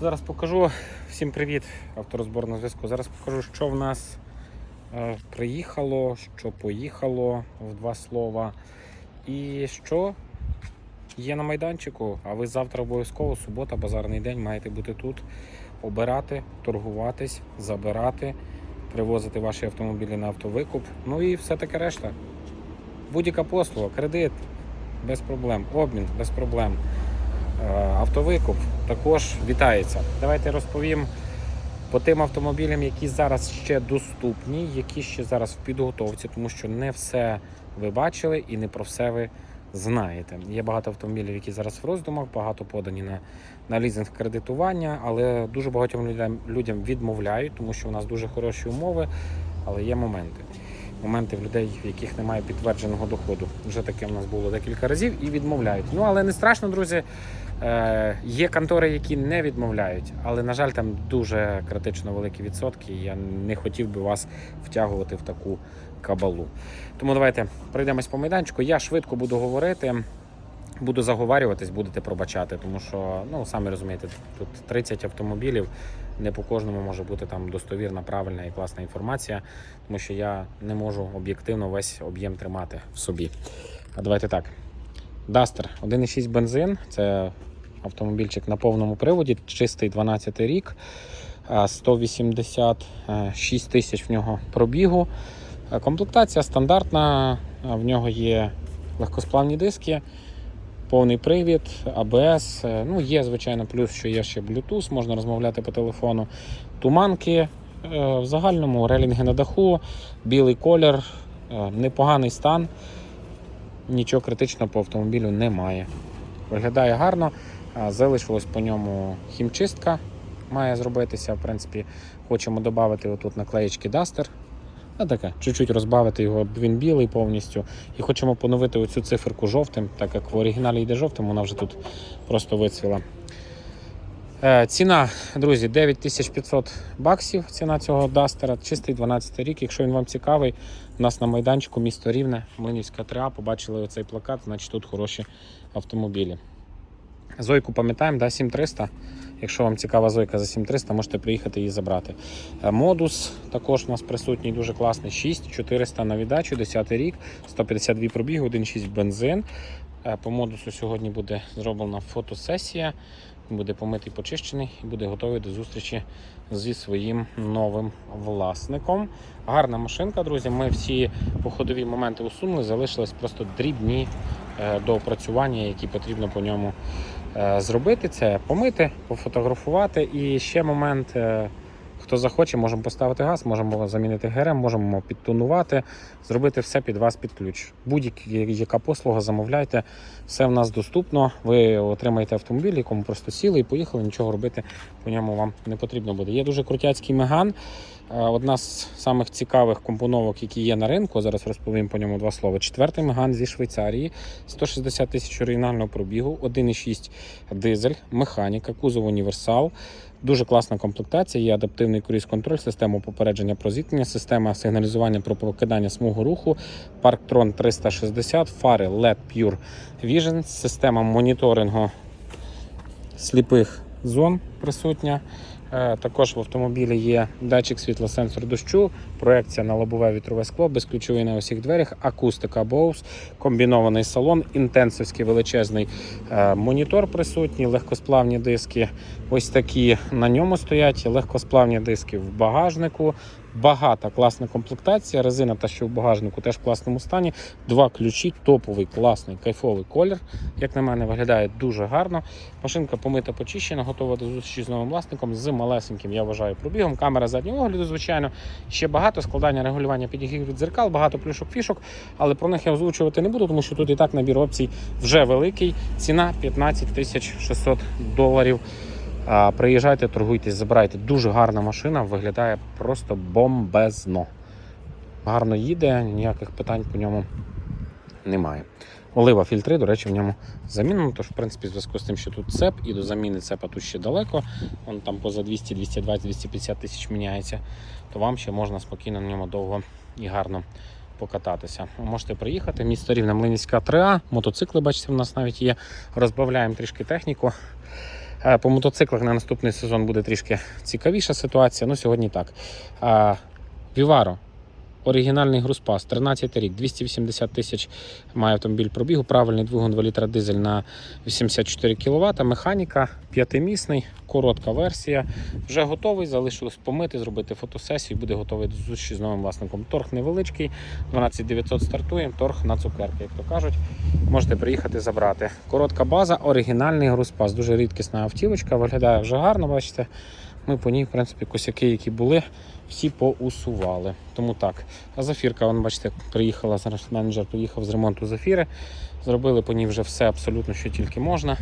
Зараз покажу всім привіт, авторозбор на зв'язку. Зараз покажу, що в нас е, приїхало, що поїхало в два слова. І що є на майданчику. А ви завтра обов'язково, субота, базарний день, маєте бути тут, обирати, торгуватись, забирати, привозити ваші автомобілі на автовикуп. Ну і все таке решта. Будь-яка послуга, кредит без проблем, обмін без проблем. Е, Автовикуп також вітається. Давайте розповім по тим автомобілям, які зараз ще доступні, які ще зараз в підготовці, тому що не все ви бачили і не про все ви знаєте. Є багато автомобілів, які зараз в роздумах, багато подані на, на лізинг кредитування, але дуже багатьом людям, людям відмовляють, тому що у нас дуже хороші умови, але є моменти. Моменти в людей, в яких немає підтвердженого доходу. Вже таке в нас було декілька разів і відмовляють. Ну але не страшно, друзі. Е, є контори, які не відмовляють, але на жаль, там дуже критично великі відсотки. Я не хотів би вас втягувати в таку кабалу. Тому давайте пройдемось по майданчику. Я швидко буду говорити. Буду заговарюватись, будете пробачати, тому що, ну самі розумієте, тут 30 автомобілів, не по кожному може бути там достовірна, правильна і класна інформація, тому що я не можу об'єктивно весь об'єм тримати в собі. А давайте так. Duster 1,6 бензин, це автомобільчик на повному приводі, чистий 12 рік, 186 тисяч в нього пробігу. Комплектація стандартна, в нього є легкосплавні диски, повний привід, АБС. е, Ну, є, звичайно, плюс, що є ще Bluetooth, можна розмовляти по телефону. Туманки е, в загальному, релінги на даху, білий колір, е, непоганий стан. Нічого критичного по автомобілю немає. Виглядає гарно. Залишилось по ньому хімчистка. Має зробитися. В принципі, хочемо додати отут наклеєчки Duster. А таке, чуть-чуть розбавити його, він білий повністю. І хочемо поновити оцю циферку жовтим, так як в оригіналі йде жовтим, вона вже тут просто вицвіла. Е, Ціна, друзі, 9500 баксів. Ціна цього Дастера, чистий 12 рік. Якщо він вам цікавий, у нас на майданчику місто Рівне, Млинівська 3А, побачили оцей плакат, значить тут хороші автомобілі. Зойку пам'ятаємо, да, 7300. Якщо вам цікава Зойка за 7300, можете приїхати її забрати. Е, Модус також у нас присутній, дуже класний. 6400 на віддачу, 10 рік, 152 пробіги, 1,6 бензин. Е, По модусу сьогодні буде зроблена фотосесія. Буде помитий, почищений і буде готовий до зустрічі зі своїм новим власником. Гарна машинка, друзі. Ми всі походові моменти усунули, залишились просто дрібні е, до опрацювання, які потрібно по ньому зробити. Це помити, пофотографувати. І ще момент. Хто захоче, можемо поставити газ, можемо замінити ГРМ, можемо підтонувати, зробити все під вас під ключ. Будь-яка послуга, замовляйте, все в нас доступно. Ви отримаєте автомобіль, якому просто сіли і поїхали, нічого робити по ньому вам не потрібно буде. Є дуже крутяцький меган. Е, Одна з самих цікавих компоновок, які є на ринку. Зараз розповім по ньому два слова. Четвертий меган зі Швейцарії, 160 тисяч оригінального пробігу, 1,6 дизель, механіка, кузов універсал. Дуже класна комплектація, є адаптивний круїз-контроль, система попередження про зіткнення, система сигналізування про покидання смугу руху, парктрон 360, фари LED Pure Vision, система моніторингу сліпих зон присутня. Е, Також в автомобілі є датчик світлосенсор дощу, проекція на лобове вітрове скло, безключовий на усіх дверях, акустика Bose, комбінований салон, інтенсивський величезний е, монітор присутній, легкосплавні диски. Ось такі на ньому стоять, легкосплавні диски в багажнику. Багата класна комплектація. Резина та що в багажнику теж в класному стані. Два ключі, топовий, класний, кайфовий колір. Як на мене, виглядає дуже гарно. Машинка помита, почищена, готова до зустрічі з новим власником з малесеньким, я вважаю, пробігом. Камера заднього огляду, звичайно. Ще багато складання регулювання підігрів дзеркал, багато плюшок фішок, але про них я озвучувати не буду, тому що тут і так набір опцій вже великий. Ціна 15 тисяч 600 доларів. Приїжджайте, торгуйтесь, забирайте. Дуже гарна машина, виглядає просто бомбезно. Гарно їде, ніяких питань по ньому немає. Олива фільтри, до речі, в ньому замінено. Тож, в принципі, в зв'язку з тим, що тут цеп і до заміни цепа тут ще далеко. Вон там поза 200, 220, 250 тисяч міняється, то вам ще можна спокійно на ньому довго і гарно покататися. Можете приїхати. Місто Рівне Млинівська 3А, мотоцикли, бачите, в нас навіть є. Розбавляємо трішки техніку. Е, По мотоциклах на наступний сезон буде трішки цікавіша ситуація. Ну, сьогодні так. Віваро. Оригінальний грузпас, 13 рік, 280 тисяч має автомобіль пробігу, правильний двигун 2 літра дизель на 84 кВт, механіка, п'ятимісний, коротка версія. Вже готовий, залишилось помити, зробити фотосесію, буде готовий до зустрічі з новим власником. Торг невеличкий, 12900 стартуємо, торг на цукерки, як то кажуть. Можете приїхати забрати. Коротка база, оригінальний грузпас. Дуже рідкісна автівочка, виглядає вже гарно, бачите. Ми по ній, в принципі, косяки, які були, всі поусували. Тому так. А зафірка, вон, бачите, приїхала, зараз менеджер приїхав з ремонту зафіри. Зробили по ній вже все абсолютно, що тільки можна.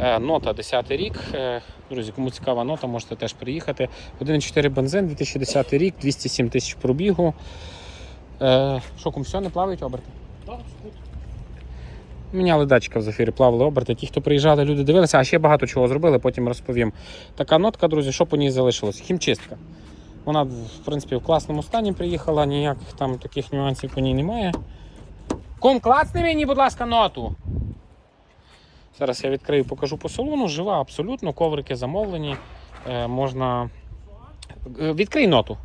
Е, Нота 10 рік. Е, Друзі, кому цікава нота, можете теж приїхати. 1,4 бензин, 2010 рік, 207 тисяч пробігу. Е, Що, кому все не плавають оберти? Міняли датчика в зафірі, плавали оберти. Ті, хто приїжджали, люди дивилися, а ще багато чого зробили, потім розповім. Така нотка, друзі, що по ній залишилось? Хімчистка. Вона, в принципі, в класному стані приїхала, ніяких там таких нюансів по ній немає. Ком, клацни мені, будь ласка, ноту. Зараз я відкрию, покажу по салону. Жива абсолютно, коврики замовлені. Е, можна. Е, Відкрий ноту.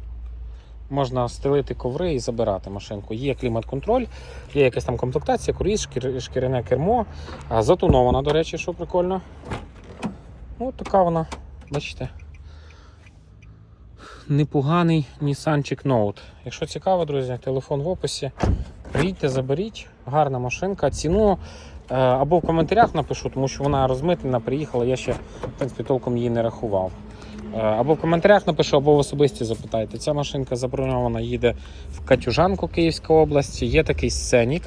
Можна стелити коври і забирати машинку. Є клімат-контроль, є якась там комплектація, круїз, шкір, шкіряне кермо. А, затонована, до речі, що прикольно. Ось така вона, бачите. Непоганий Нісанчик Note. Якщо цікаво, друзі, телефон в описі. Приїдьте, заберіть, гарна машинка. Ціну е, або в коментарях напишу, тому що вона розмитлена, приїхала, я ще в принципі толком її не рахував. Е, Або в коментарях напишу, або в особисті запитайте. Ця машинка заброньована, їде в Катюжанку Київської області. Є такий сценік.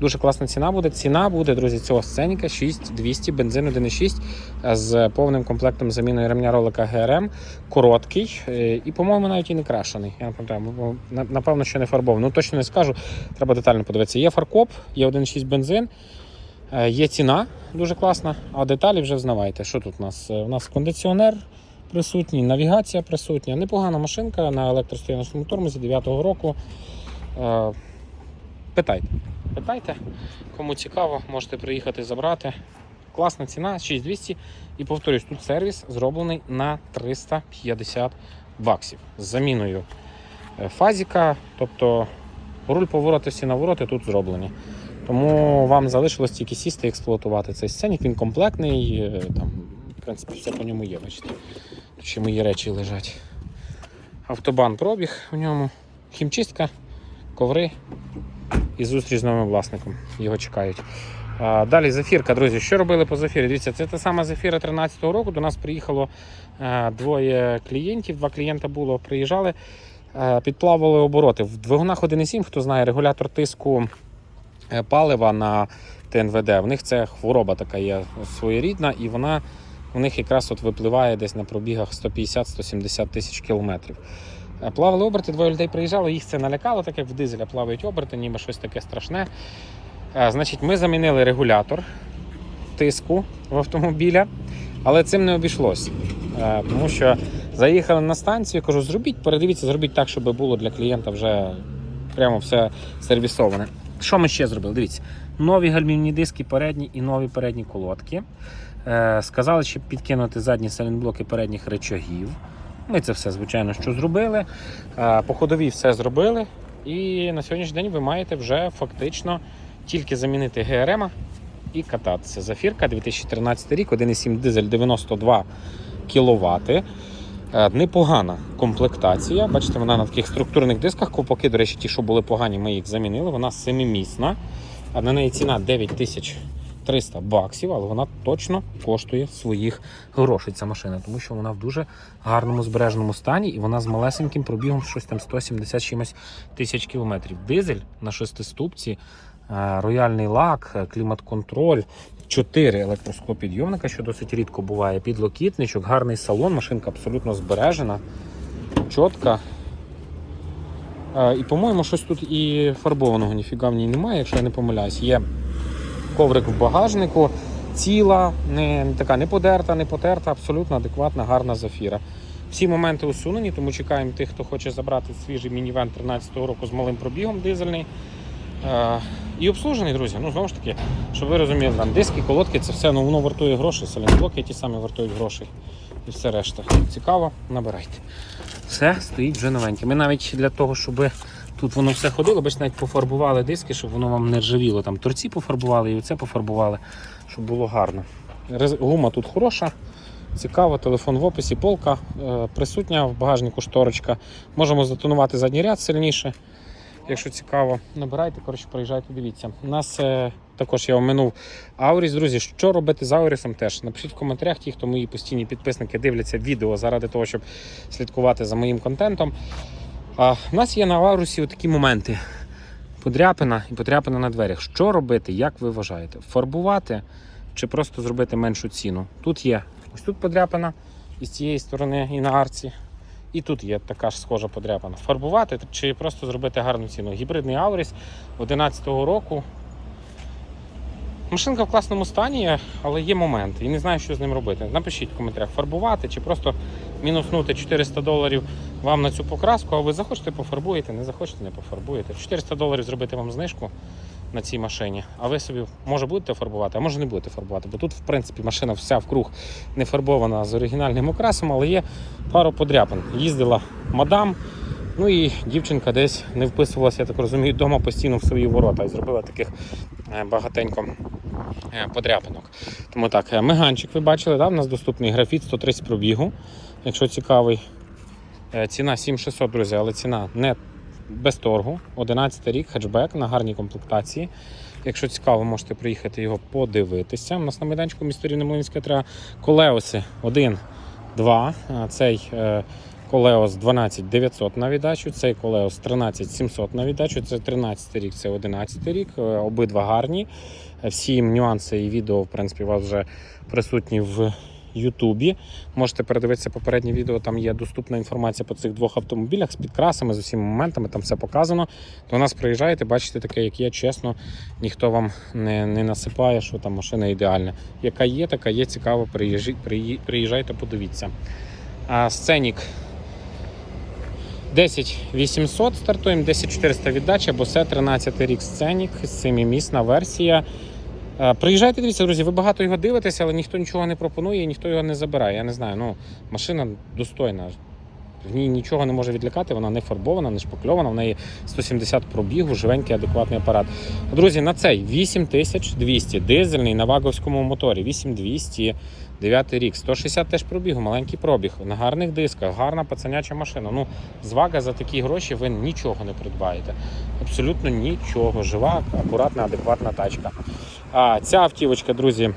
Дуже класна ціна буде. Ціна буде, друзі, цього сценіка 6200, бензин 1,6 е, з повним комплектом заміною ремня ролика ГРМ. Короткий е, і, по-моєму, навіть і не крашений. Я не пам'ятаю, напевно, що не фарбований. Ну точно не скажу. Треба детально подивитися. Є фаркоп, є 1,6 бензин. Є ціна дуже класна, а деталі вже взнавайте. Що тут у нас? У нас кондиціонер присутній, навігація присутня. Непогана машинка на електростояночному тормозі 9-го року. Е, Питайте. Питайте, кому цікаво, можете приїхати забрати. Класна ціна 6200. І повторюсь, тут сервіс зроблений на 350 баксів з заміною е, фазіка, тобто руль повороти всі навороти тут зроблені. Тому вам залишилось тільки сісти і експлуатувати цей сценік. Він комплектний, е, там, в принципі, все по ньому є, бачите. Ще мої речі лежать. Автобан пробіг в ньому, хімчистка, коври і зустріч з новим власником. Його чекають. Далі зафірка, друзі. Що робили по зафірі? Дивіться, це та сама зафіра 13-го року. До нас приїхало е, двоє клієнтів. Два клієнта було, приїжджали, е, підплавали обороти. В двигунах 1,7, хто знає, регулятор тиску е, палива на ТНВД. В них це хвороба така є своєрідна, і вона у них якраз от випливає десь на пробігах 150-170 тисяч кілометрів. Е, Плавали оберти, двоє людей приїжджали, їх це налякало, так як в дизеля плавають оберти, ніби щось таке страшне. Е, Значить, ми замінили регулятор тиску в автомобіля, але цим не обійшлось. Е, Тому що заїхали на станцію, кажу, зробіть, передивіться, зробіть так, щоб було для клієнта вже прямо все сервісоване. Що ми ще зробили? Дивіться, нові гальмівні диски передні і нові передні колодки. Е, Сказали, щоб підкинути задні салінблоки передніх речагів. Ми це все, звичайно, що зробили. Е, По ходовій все зробили. І на сьогоднішній день ви маєте вже фактично тільки замінити ГРМ і кататися. Зафірка 2013 рік, 1,7 дизель 92 кВт. Непогана комплектація. Бачите, вона на таких структурних дисках. Ковпаки, до речі, ті, що були погані, ми їх замінили. Вона семимісна. На неї ціна 9300 баксів, але вона точно коштує своїх грошей. Ця машина, тому що вона в дуже гарному збереженому стані і вона з малесеньким пробігом щось там 170 чимось тисяч кілометрів. Дизель на шестиступці, е, рояльний лак, е, клімат-контроль. 4 електросклопідйомника, що досить рідко буває. Підлокітничок, гарний салон, машинка абсолютно збережена, чітка. Е, І, по-моєму, щось тут і фарбованого ніфіга в ній немає, якщо я не помиляюсь. Є коврик в багажнику, ціла, не така не подерта, не потерта, абсолютно адекватна, гарна зафіра. Всі моменти усунені, тому чекаємо тих, хто хоче забрати свіжий мінівен 13-го року з малим пробігом дизельний. Е, І обслужений, друзі. Ну, знову ж таки, щоб ви розуміли, там диски, колодки, це все ну, воно вартує грошей, салінблоки ті самі вартують грошей. І все решта. Цікаво, набирайте. Все стоїть вже новеньке. Ми навіть для того, щоб тут воно все ходило, бачите, навіть пофарбували диски, щоб воно вам не ржавіло. Там торці пофарбували і оце пофарбували, щоб було гарно. Гума тут хороша. Цікаво, телефон в описі, полка е, присутня в багажнику шторочка. Можемо затонувати задній ряд сильніше. Якщо цікаво, набирайте, коротше, приїжджайте, дивіться. У нас е, також я оминув Ауріс. Друзі, що робити з Аурісом теж? Напишіть в коментарях ті, хто мої постійні підписники дивляться відео заради того, щоб слідкувати за моїм контентом. У нас є на ларусі такі моменти. Подряпина і подряпина на дверях. Що робити, як ви вважаєте? Фарбувати чи просто зробити меншу ціну? Тут є ось тут подряпина і з цієї сторони, і на арці. І тут є така ж схожа подряпана. Фарбувати чи просто зробити гарну ціну. Гібридний Ауріс 11-го року. Машинка в класному стані, але є моменти. І не знаю, що з ним робити. Напишіть в коментарях, фарбувати чи просто мінуснути 400 доларів вам на цю покраску, а ви захочете пофарбуєте, не захочете, не пофарбуєте. 400 доларів зробити вам знижку на цій машині, а ви собі може будете фарбувати, а може не будете фарбувати. Бо тут, в принципі, машина вся вкруг не фарбована з оригінальним окрасом, але є пару подряпин. Їздила мадам. Ну і дівчинка десь не вписувалася, я так розумію, вдома постійно в свої ворота і зробила таких е, багатенько подряпинок. Тому так, е, меганчик ви бачили, да? у нас доступний графіт 130 пробігу, якщо цікавий. Е, Ціна 7600, друзі, але ціна не без торгу. 11 рік, хетчбек на гарній комплектації. Якщо цікаво, можете приїхати його подивитися. У нас на майданчику місто Рівне-Млинське треба колеоси 1, 2. Цей е, колеос 12 900 на віддачу, цей колеос 13 700 на віддачу, це 13 рік, це 11 рік. Е, Обидва гарні. Е, Всі нюанси і відео, в принципі, у вас вже присутні в Ютубі. Можете передивитися попереднє відео, там є доступна інформація по цих двох автомобілях з підкрасами, з усіма моментами, там все показано. До нас приїжджаєте, бачите таке, як є, чесно, ніхто вам не, не насипає, що там машина ідеальна. Яка є, така є, цікаво, приїжджайте, подивіться. А сценік 10 800 стартуємо, 10 400 віддача, бо це 13 рік сценік, 7-місна версія. Е, Приїжджайте, дивіться, друзі, ви багато його дивитеся, але ніхто нічого не пропонує ніхто його не забирає. Я не знаю, ну машина достойна. В ній нічого не може відлякати, вона не фарбована, не шпакльована, в неї 170 пробігу, живенький адекватний апарат. Друзі, на цей 8200 дизельний на ваговському моторі, 8200, 9 рік, 160 теж пробігу, маленький пробіг, на гарних дисках, гарна пацаняча машина. Ну, з за такі гроші ви нічого не придбаєте. Абсолютно нічого. Жива, акуратна, адекватна тачка. А ця автівочка, друзі,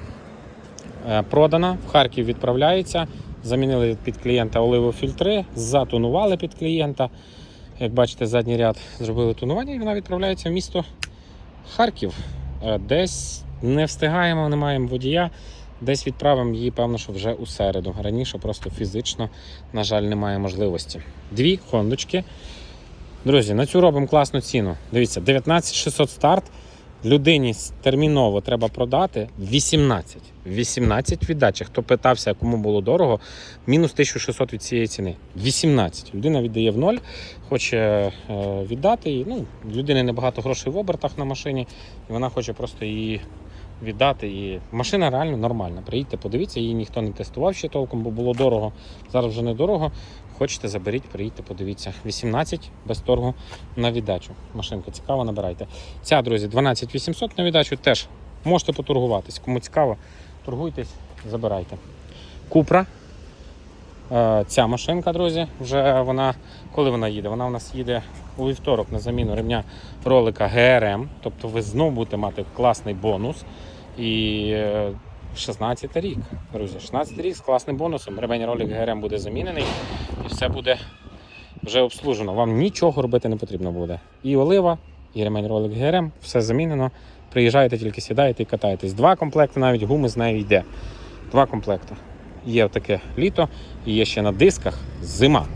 е, продана, в Харків відправляється. Замінили під клієнта оливофільтри, затонували під клієнта. Як бачите, задній ряд зробили тонування і вона відправляється в місто Харків. Е, Десь не встигаємо, не маємо водія. Десь відправимо її, певно, що вже у середу. Раніше просто фізично, на жаль, немає можливості. Дві хондочки. Друзі, на цю робимо класну ціну. Дивіться, 19600 старт. Людині терміново треба продати 18. 18 віддача. Хто питався, кому було дорого, мінус 1600 від цієї ціни. 18. Людина віддає в ноль, хоче е, віддати. її. Ну, людини небагато грошей в обертах на машині, і вона хоче просто її віддати. І машина реально нормальна. Приїдьте, подивіться, її ніхто не тестував ще толком, бо було дорого. Зараз вже не дорого. Хочете, заберіть, приїдьте, подивіться. 18 без торгу на віддачу. Машинка цікава, набирайте. Ця, друзі, 12 800 на віддачу теж можете поторгуватись. Кому цікаво, торгуйтесь, забирайте. Купра. Е, Ця машинка, друзі, вже вона, коли вона їде? Вона у нас їде у вівторок на заміну ремня ролика GRM. Тобто ви знову будете мати класний бонус. І е, 16 рік, друзі, 16 рік з класним бонусом. Ремень ролик GRM буде замінений і все буде вже обслужено. Вам нічого робити не потрібно буде. І олива, і ремень ролик GRM, все замінено. Приїжджаєте, тільки сідаєте і катаєтесь. Два комплекти, навіть гуми з нею йде. Два комплекти. Є таке літо, і є ще на дисках зима.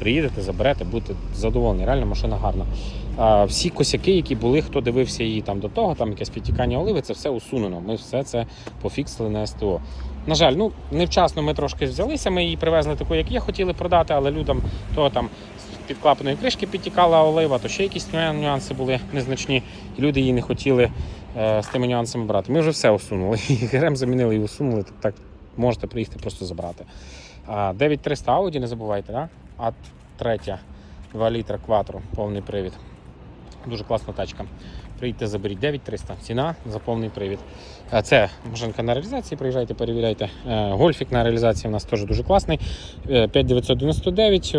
Приїдете, заберете, будете задоволені. Реально машина гарна. А, всі косяки, які були, хто дивився її там до того, там якесь підтікання оливи, це все усунено. Ми все це пофіксили на СТО. На жаль, ну невчасно ми трошки взялися. Ми її привезли таку, як є, хотіли продати, але людям того там з-під клапаної кришки підтікала олива, то ще якісь нюанси були незначні, і люди її не хотіли е, з тими нюансами брати. Ми вже все усунули. І ГРМ замінили і усунули, так, так можете приїхати просто забрати. А, 9300 Audi, не забувайте, да? А третя 2 літра кватро, повний привід. Дуже класна тачка. Приїдьте, заберіть 9300, ціна за повний привід. Це машинка на реалізації, приїжджайте, перевіряйте. Е, Гольфік на реалізації у нас теж дуже класний. Е, 5999, е,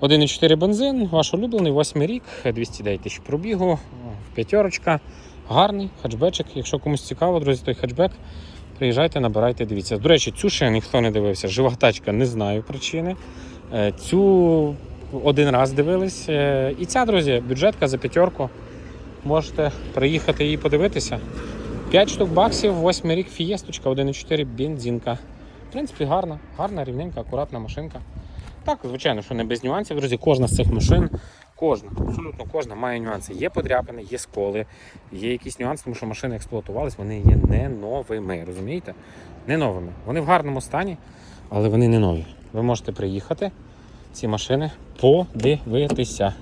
1,4 бензин, ваш улюблений, 8 рік, 209 тисяч пробігу, п'ятерочка, гарний хетчбечик. Якщо комусь цікаво, друзі, той хетчбек, приїжджайте, набирайте, дивіться. До речі, цю ще ніхто не дивився. Жива тачка, не знаю причини. Е, Цю один раз дивились. Е, І ця, друзі, бюджетка за п'ятерку. Можете приїхати і подивитися. 5 штук баксів, 8 рік фієсточка, 1,4 бензинка. В принципі, гарна, гарна, рівненька, акуратна машинка. Так, звичайно, що не без нюансів, друзі. Кожна з цих машин, кожна, абсолютно кожна має нюанси. Є подряпини, є сколи, є якісь нюанси, тому що машини експлуатувались, вони є не новими, розумієте? Не новими. Вони в гарному стані, але вони не нові. Ви можете приїхати, ці машини подивитися.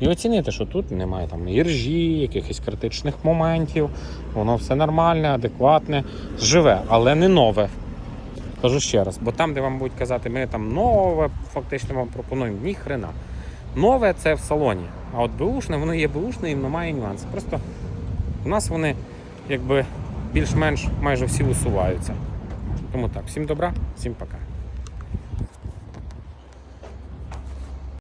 І оцінити, що тут немає там іржі, якихось критичних моментів, воно все нормальне, адекватне, живе, але не нове. Кажу ще раз, бо там, де вам будуть казати, ми там нове, фактично вам пропонуємо, ні хрена. Нове це в салоні. А от беушне, воно є беушне і немає нюансів. Просто у нас вони якби більш-менш майже всі усуваються. Тому так, всім добра, всім пока.